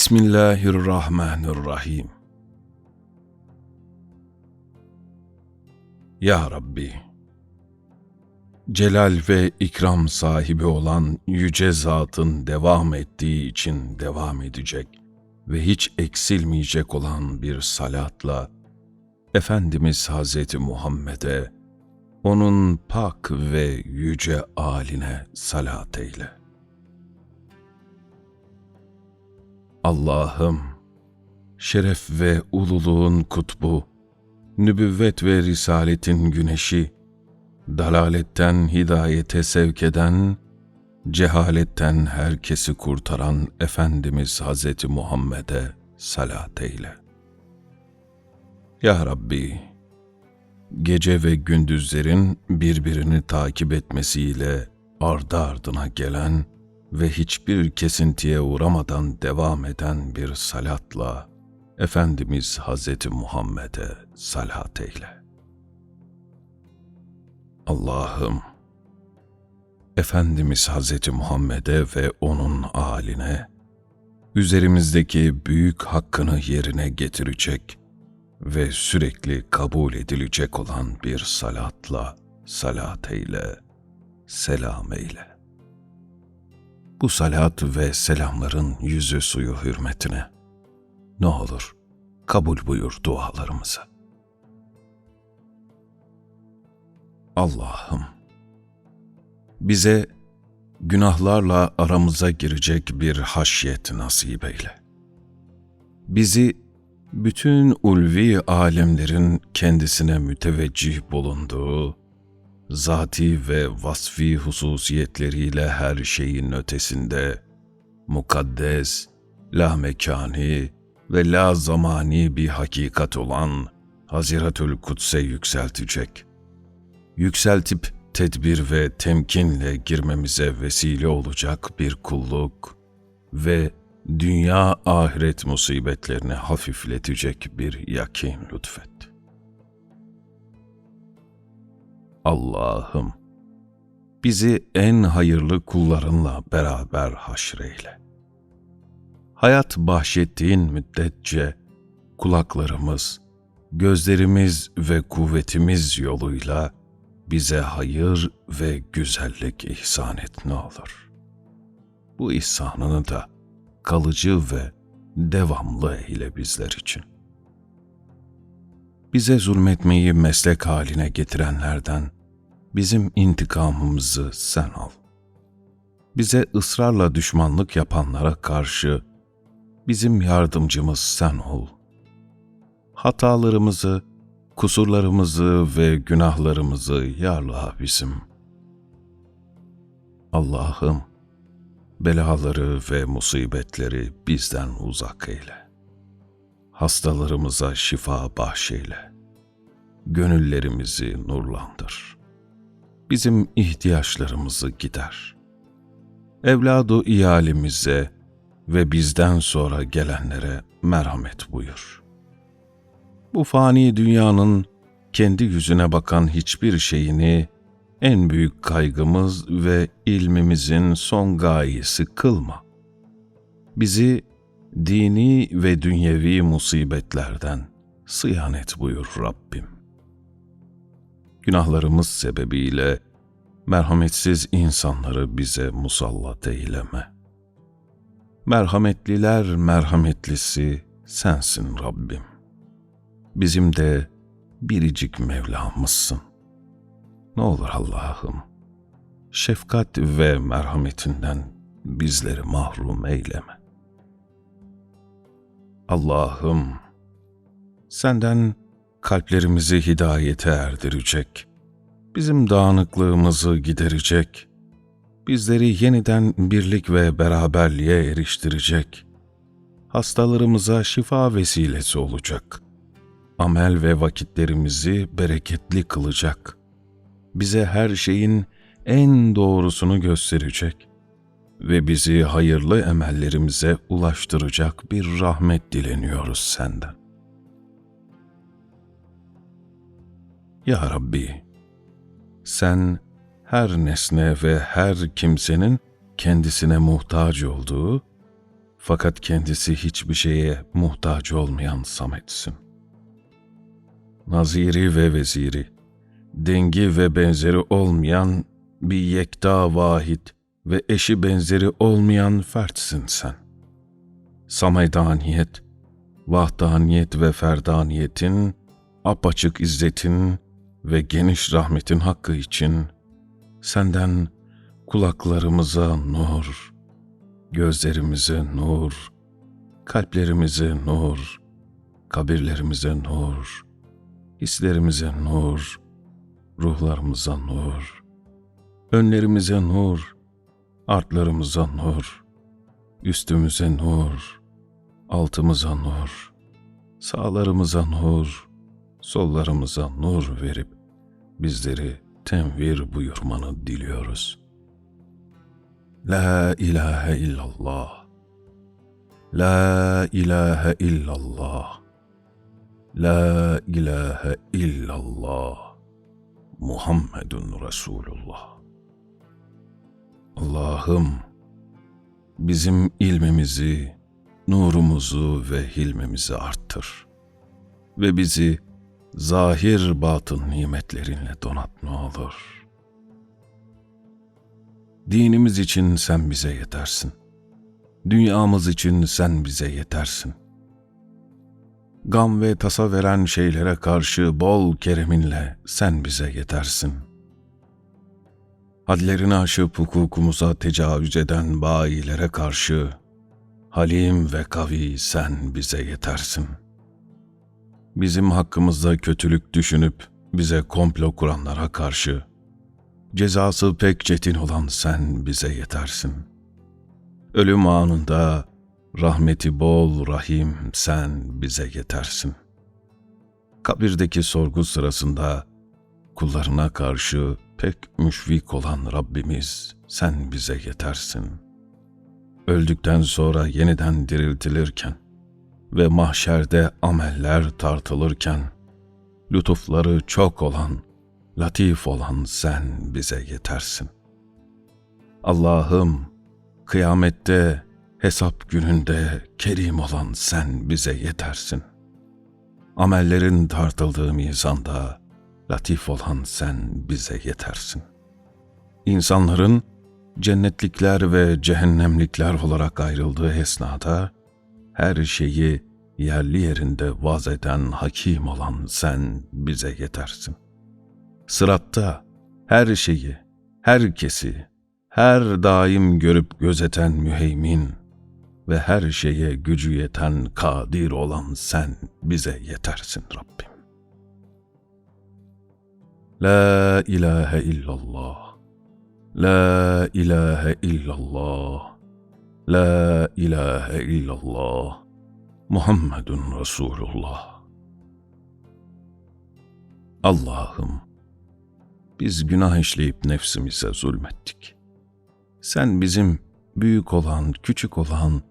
Bismillahirrahmanirrahim. Ya Rabbi, celal ve ikram sahibi olan yüce zatın devam ettiği için devam edecek ve hiç eksilmeyecek olan bir salatla Efendimiz Hazreti Muhammed'e, onun pak ve yüce aline salat eyle. Allah'ım, şeref ve ululuğun kutbu, nübüvvet ve risaletin güneşi, dalaletten hidayete sevk eden, cehaletten herkesi kurtaran Efendimiz Hazreti Muhammed'e salat eyle. Ya Rabbi, gece ve gündüzlerin birbirini takip etmesiyle ardı ardına gelen ve hiçbir kesintiye uğramadan devam eden bir salatla Efendimiz Hazreti Muhammed'e salat eyle. Allah'ım, Efendimiz Hazreti Muhammed'e ve onun âline, üzerimizdeki büyük hakkını yerine getirecek ve sürekli kabul edilecek olan bir salatla salat eyle, selam eyle. Bu salat ve selamların yüzü suyu hürmetine ne olur kabul buyur dualarımızı. Allah'ım, bize günahlarla aramıza girecek bir haşyet nasip eyle. Bizi bütün ulvi alemlerin kendisine müteveccih bulunduğu, zati ve vasfi hususiyetleriyle her şeyin ötesinde, mukaddes, la mekani ve la zamani bir hakikat olan Haziratül Kuds'e yükseltecek. Yükseltip tedbir ve temkinle girmemize vesile olacak bir kulluk ve dünya ahiret musibetlerini hafifletecek bir yakin lütfet. Allah'ım, bizi en hayırlı kullarınla beraber haşreyle. Hayat bahşettiğin müddetçe kulaklarımız, gözlerimiz ve kuvvetimiz yoluyla bize hayır ve güzellik ihsan et ne olur. Bu ihsanını da kalıcı ve devamlı eyle bizler için. Bize zulmetmeyi meslek haline getirenlerden bizim intikamımızı sen al. Bize ısrarla düşmanlık yapanlara karşı bizim yardımcımız sen ol. Hatalarımızı, kusurlarımızı ve günahlarımızı yarla bizim. Allah'ım, belaları ve musibetleri bizden uzak eyle. Hastalarımıza şifa bahşeyle. Gönüllerimizi nurlandır. Bizim ihtiyaçlarımızı gider. Evladu iyalimize ve bizden sonra gelenlere merhamet buyur. Bu fani dünyanın kendi yüzüne bakan hiçbir şeyini en büyük kaygımız ve ilmimizin son gayesi kılma. Bizi dini ve dünyevi musibetlerden sıyanet buyur Rabbim. Günahlarımız sebebiyle merhametsiz insanları bize musallat eyleme. Merhametliler merhametlisi sensin Rabbim. Bizim de biricik Mevlamızsın. Ne olur Allah'ım, şefkat ve merhametinden bizleri mahrum eyleme. Allah'ım, senden kalplerimizi hidayete erdirecek, bizim dağınıklığımızı giderecek, bizleri yeniden birlik ve beraberliğe eriştirecek, hastalarımıza şifa vesilesi olacak, amel ve vakitlerimizi bereketli kılacak, bize her şeyin en doğrusunu gösterecek ve bizi hayırlı emellerimize ulaştıracak bir rahmet dileniyoruz senden. Ya Rabbi, sen her nesne ve her kimsenin kendisine muhtaç olduğu Fakat kendisi hiçbir şeye muhtaç olmayan Samet'sin. Naziri ve veziri, dengi ve benzeri olmayan bir yekta vahid ve eşi benzeri olmayan fertsin sen. Samedaniyet, vahdaniyet ve ferdaniyetin, apaçık izzetin ve geniş rahmetin hakkı için senden kulaklarımıza nur, gözlerimize nur, kalplerimize nur, kabirlerimize nur, hislerimize nur, ruhlarımıza nur, önlerimize nur, artlarımıza nur, üstümüze nur, altımıza nur, sağlarımıza nur, sollarımıza nur verip bizleri tenvir buyurmanı diliyoruz. La ilahe illallah. La ilahe illallah. La ilahe illallah. Muhammedun Resulullah. Allah'ım bizim ilmimizi, nurumuzu ve hilmimizi arttır ve bizi zahir batın nimetlerinle donat ne olur. Dinimiz için sen bize yetersin. Dünyamız için sen bize yetersin. Gam ve tasa veren şeylere karşı bol kereminle sen bize yetersin. Hadlerini aşıp hukukumuza tecavüz eden bayilere karşı halim ve kavi sen bize yetersin. Bizim hakkımızda kötülük düşünüp bize komplo kuranlara karşı cezası pek çetin olan sen bize yetersin. Ölüm anında rahmeti bol rahim sen bize yetersin. Kabirdeki sorgu sırasında kullarına karşı pek müşfik olan Rabbimiz sen bize yetersin. Öldükten sonra yeniden diriltilirken ve mahşerde ameller tartılırken lütufları çok olan, latif olan sen bize yetersin. Allah'ım kıyamette hesap gününde kerim olan sen bize yetersin. Amellerin tartıldığı mizanda latif olan sen bize yetersin. İnsanların cennetlikler ve cehennemlikler olarak ayrıldığı esnada her şeyi yerli yerinde vaz eden hakim olan sen bize yetersin. Sıratta her şeyi, herkesi, her daim görüp gözeten müheymin ve her şeye gücü yeten kadir olan sen bize yetersin Rabbim. La ilahe illallah. La ilahe illallah. La ilahe illallah. Muhammedun Resulullah. Allah'ım, biz günah işleyip nefsimize zulmettik. Sen bizim büyük olan, küçük olan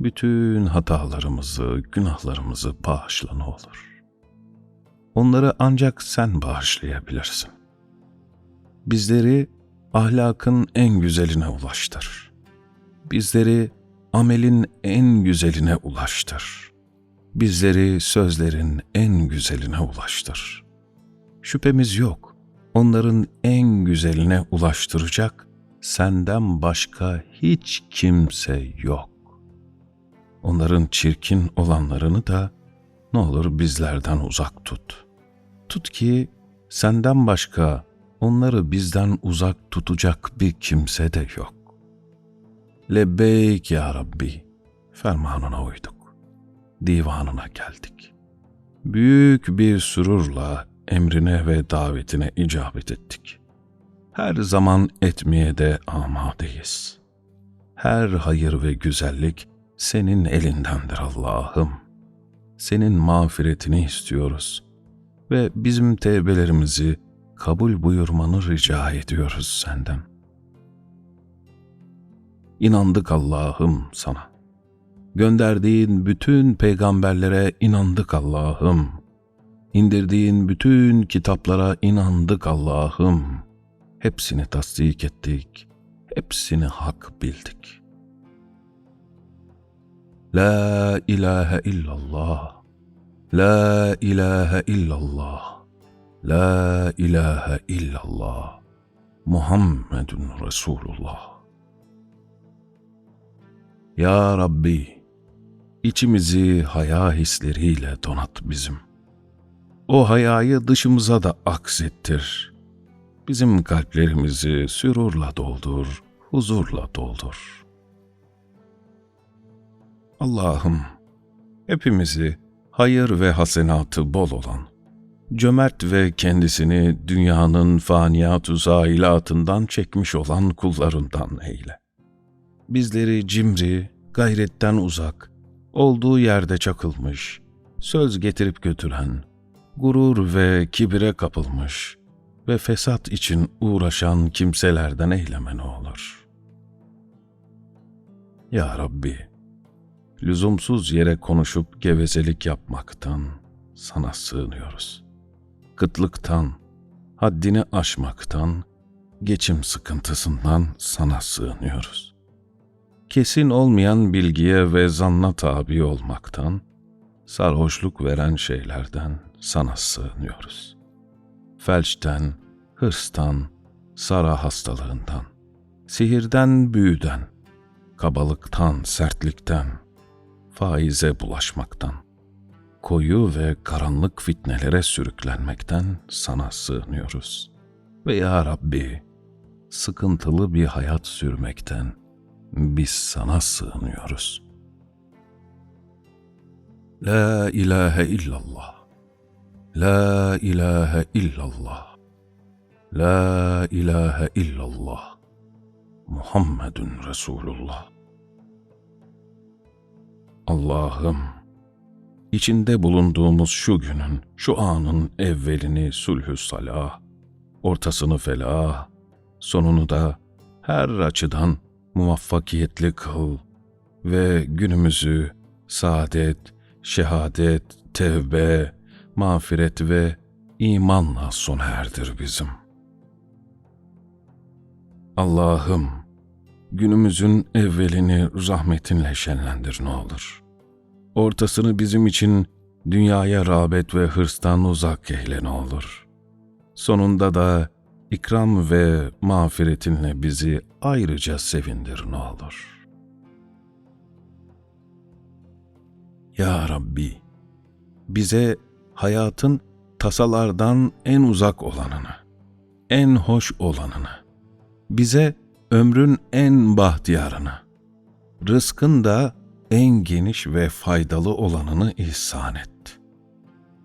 bütün hatalarımızı, günahlarımızı bağışla ne olur. Onları ancak sen bağışlayabilirsin. Bizleri ahlakın en güzeline ulaştır. Bizleri amelin en güzeline ulaştır. Bizleri sözlerin en güzeline ulaştır. Şüphemiz yok. Onların en güzeline ulaştıracak senden başka hiç kimse yok. Onların çirkin olanlarını da ne olur bizlerden uzak tut. Tut ki senden başka onları bizden uzak tutacak bir kimse de yok. Lebbeyk ya Rabbi, fermanına uyduk. Divanına geldik. Büyük bir sururla emrine ve davetine icabet ettik. Her zaman etmeye de amadeyiz. Her hayır ve güzellik senin elindendir Allah'ım. Senin mağfiretini istiyoruz ve bizim tevbelerimizi kabul buyurmanı rica ediyoruz senden. İnandık Allah'ım sana. Gönderdiğin bütün peygamberlere inandık Allah'ım. İndirdiğin bütün kitaplara inandık Allah'ım. Hepsini tasdik ettik. Hepsini hak bildik. La ilahe illallah. La ilahe illallah. La ilahe illallah. Muhammedun Resulullah. Ya Rabbi, içimizi haya hisleriyle donat bizim. O hayayı dışımıza da aksettir. Bizim kalplerimizi sürurla doldur, huzurla doldur. Allah'ım, hepimizi hayır ve hasenatı bol olan, cömert ve kendisini dünyanın faniyat zailatından çekmiş olan kullarından eyle. Bizleri cimri, gayretten uzak, olduğu yerde çakılmış, söz getirip götüren, gurur ve kibire kapılmış ve fesat için uğraşan kimselerden eyleme ne olur. Ya Rabbi, lüzumsuz yere konuşup gevezelik yapmaktan sana sığınıyoruz. Kıtlıktan, haddini aşmaktan, geçim sıkıntısından sana sığınıyoruz. Kesin olmayan bilgiye ve zanna tabi olmaktan, sarhoşluk veren şeylerden sana sığınıyoruz. Felçten, hırstan, sara hastalığından, sihirden, büyüden, kabalıktan, sertlikten, faize bulaşmaktan, koyu ve karanlık fitnelere sürüklenmekten sana sığınıyoruz. Ve ya Rabbi, sıkıntılı bir hayat sürmekten biz sana sığınıyoruz. La ilahe illallah. La ilahe illallah. La ilahe illallah. Muhammedun Resulullah. Allah'ım, içinde bulunduğumuz şu günün, şu anın evvelini sulhü salah, ortasını felah, sonunu da her açıdan muvaffakiyetli kıl ve günümüzü saadet, şehadet, tevbe, mağfiret ve imanla sona erdir bizim. Allah'ım, günümüzün evvelini rahmetinle şenlendir ne olur. Ortasını bizim için dünyaya rağbet ve hırstan uzak eyle ne olur. Sonunda da ikram ve mağfiretinle bizi ayrıca sevindir ne olur. Ya Rabbi, bize hayatın tasalardan en uzak olanını, en hoş olanını, bize ömrün en bahtiyarını, rızkın da en geniş ve faydalı olanını ihsan et.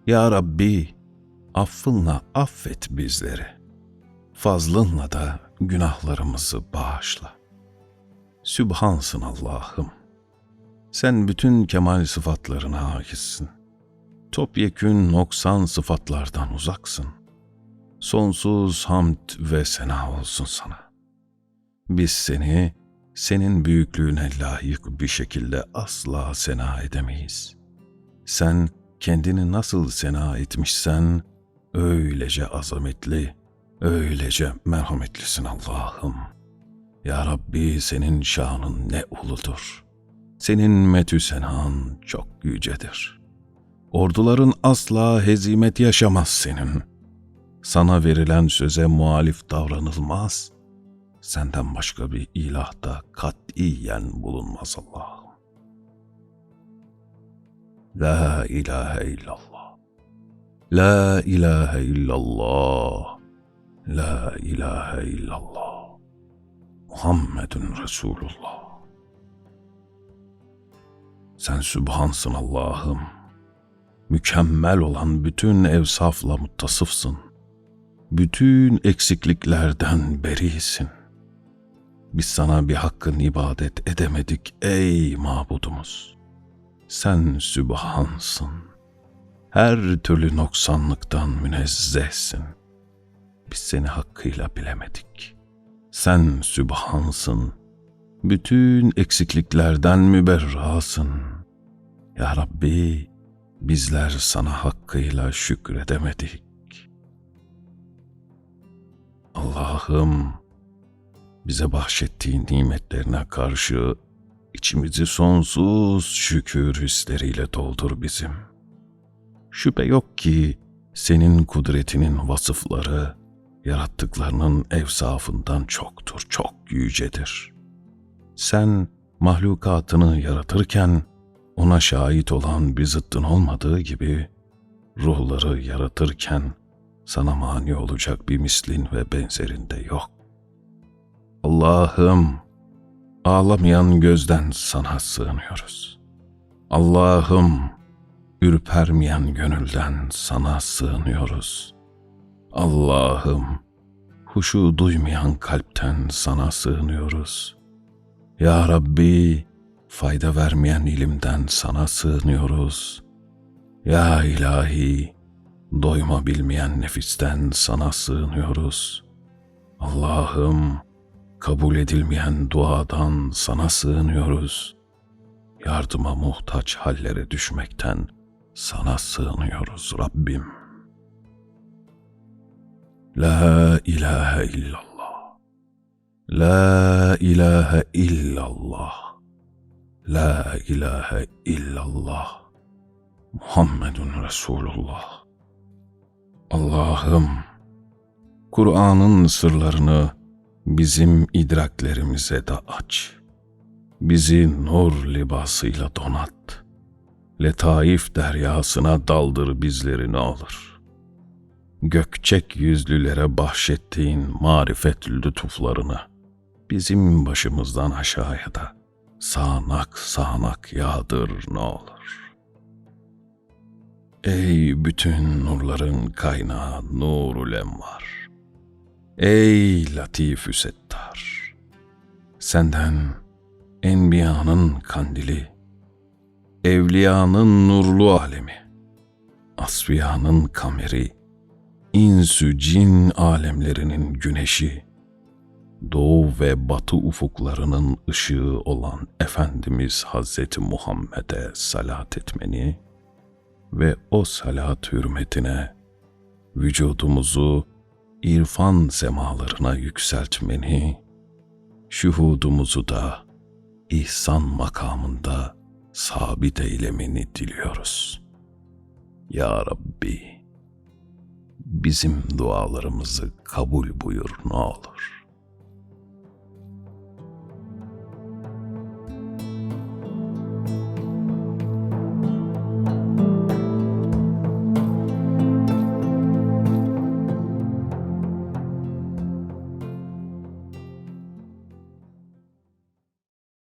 Ya Rabbi, affınla affet bizleri. Fazlınla da günahlarımızı bağışla. Sübhansın Allah'ım. Sen bütün kemal sıfatlarına hakissin. Topyekün noksan sıfatlardan uzaksın. Sonsuz hamd ve sena olsun sana. Biz seni, senin büyüklüğüne layık bir şekilde asla sena edemeyiz. Sen kendini nasıl sena etmişsen, öylece azametli, öylece merhametlisin Allah'ım. Ya Rabbi senin şanın ne uludur. Senin metü senan çok yücedir. Orduların asla hezimet yaşamaz senin. Sana verilen söze muhalif davranılmaz. Senden başka bir ilah da katiyen bulunmaz Allah'ım. La ilahe illallah. La ilahe illallah. La ilahe illallah. Muhammedun Resulullah. Sen sübhansın Allah'ım. Mükemmel olan bütün evsafla muttasıfsın. Bütün eksikliklerden berisin. Biz sana bir hakkın ibadet edemedik ey mabudumuz. Sen sübhansın. Her türlü noksanlıktan münezzehsin. Biz seni hakkıyla bilemedik. Sen sübhansın. Bütün eksikliklerden müberrasın. Ya Rabbi, bizler sana hakkıyla şükredemedik. Allah'ım, bize bahşettiğin nimetlerine karşı içimizi sonsuz şükür hisleriyle doldur bizim. Şüphe yok ki senin kudretinin vasıfları yarattıklarının evsafından çoktur, çok yücedir. Sen mahlukatını yaratırken ona şahit olan bir zıttın olmadığı gibi ruhları yaratırken sana mani olacak bir mislin ve benzerin de yok. Allah'ım, ağlamayan gözden sana sığınıyoruz. Allah'ım, ürpermeyen gönülden sana sığınıyoruz. Allah'ım, huşu duymayan kalpten sana sığınıyoruz. Ya Rabbi, fayda vermeyen ilimden sana sığınıyoruz. Ya ilahi, doyma bilmeyen nefisten sana sığınıyoruz. Allah'ım, kabul edilmeyen duadan sana sığınıyoruz. Yardıma muhtaç hallere düşmekten sana sığınıyoruz Rabbim. La ilahe illallah. La ilahe illallah. La ilahe illallah. Muhammedun Resulullah. Allah'ım, Kur'an'ın sırlarını bizim idraklerimize de aç. Bizi nur libasıyla donat. Letaif deryasına daldır bizleri ne olur. Gökçek yüzlülere bahşettiğin marifet lütuflarını bizim başımızdan aşağıya da sağanak sağanak yağdır ne olur. Ey bütün nurların kaynağı nurul envar. Ey latif settar. Senden enbiyanın kandili, evliyanın nurlu alemi, asfiyanın kameri, insü cin alemlerinin güneşi, doğu ve batı ufuklarının ışığı olan Efendimiz Hazreti Muhammed'e salat etmeni ve o salat hürmetine vücudumuzu irfan semalarına yükseltmeni, şuhudumuzu da ihsan makamında sabit eylemeni diliyoruz. Ya Rabbi, bizim dualarımızı kabul buyur ne olur.